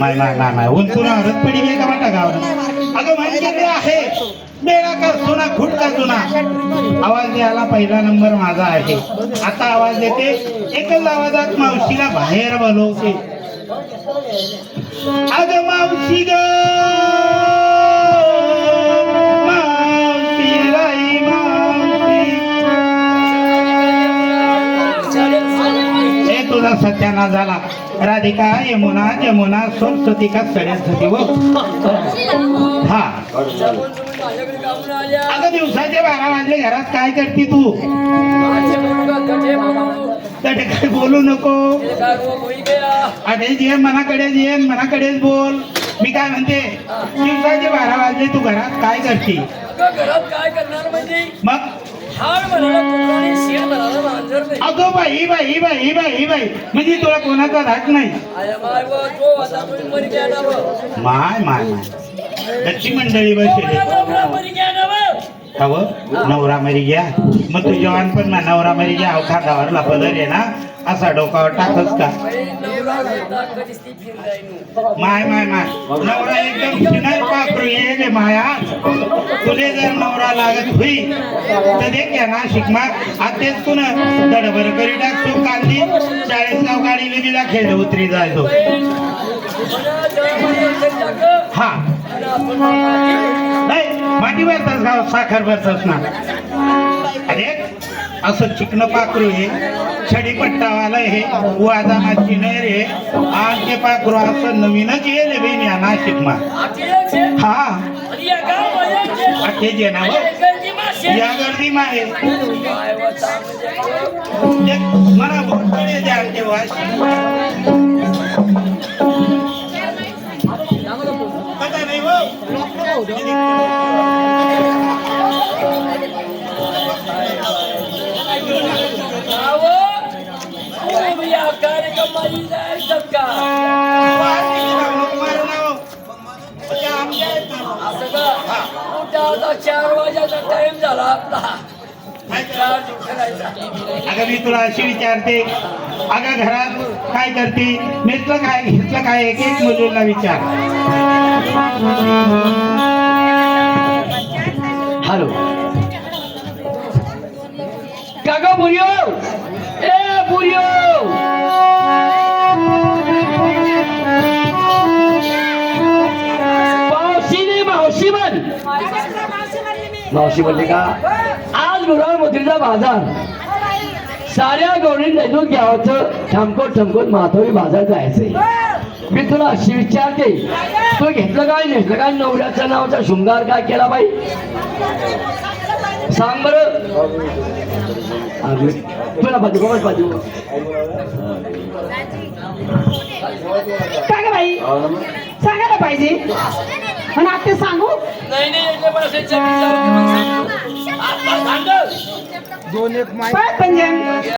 नाही नाही नाही माय उंचून हरत पडी गे का वाटा गाव अगं माझ्याकडे आहे बेडा का सोना खुट का जुना आवाज द्यायला पहिला नंबर माझा आहे. आता आवाज देते. एकच आवाजात मावशीला बाहेर बोलवते. अगं मावशी ग! तुझा सत्याना झाला. राधिका यमुना यमुना सरस्वती का सरस्वती व हा. अगं दिवसाचे बारा वाजले घरात काय करते तू? काय बोलू नको. अरे जे मनाकडे ये मनाकडेच बोल. मी काय म्हणते दिवसाचे बारा वाजले तू घरात काय करते? घरात काय करणार म्हणजे? मग? म्हणाला मांजर नाही अगो बाई बाई बाई बाई बाई म्हणजे तुला कोणाचा धाक नाही आय माय व तो आता तुम्ही मरी घ्या ना व. माय माय माय दक्षी मंडळी बसले हव नवरा मरी घ्या. मग तू जवान पण ना नवरा मरी घ्या. अवखादावर पदर आहे ना. असा डोकावर टाकच का? माय माय माय. नवरा एकदम फिनल पाखरू ये रे माया. तुले जर नवरा लागत होई तर देख या ना शिकमा आतेच तू ना दडबर करी टाक तू कांदी. चाळीस गाव गाडी दिला खेळ उतरी जायचो हा. नाही गाव साखर भरतास ना. अरे असं चिकन पाखरू हे छडी पट्टावाला हे वादानाची नर हे आणि ते पाखरू असं नवीनच येले बेन या नाशिक मा हा. आणि जे ना या गर्दी माहे मला बोलतोय द्या ते वाशी पता नाही हो. चार टाइम झाला आपला अगं मी तुला अशी विचारते अगं घरात काय करते? मित्र काय घेतलं काय? एक एक मुलीला विचार. हॅलो. मावशी मावशी म्हणते का? आज गुरुवार मोतीचा बाजार. साऱ्या गौरी नेतून घ्यावचं ठमकोट ठमकोट माथोरी बाजार जायचंय मी तुला अशी विचारते तू घेतलं काय नेसलं काय नवऱ्याच्या नावाचा शृंगार काय केला बाई? सांग बर. तुला बाजू बघ बाजू. काय बाई? सांगायला पाहिजे. पण आता सांगू? नाही नाही पळ पंजन